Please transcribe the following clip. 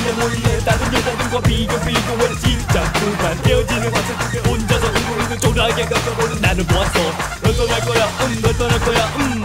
몰래 몰래 다른 여자들과 비교 비교해 진짜 그만. 헤어지는 화상 속에 혼자서 울고 있는 조라게 가져보는 나는 보았어 널 떠날 거야 음널 떠날 거야 음.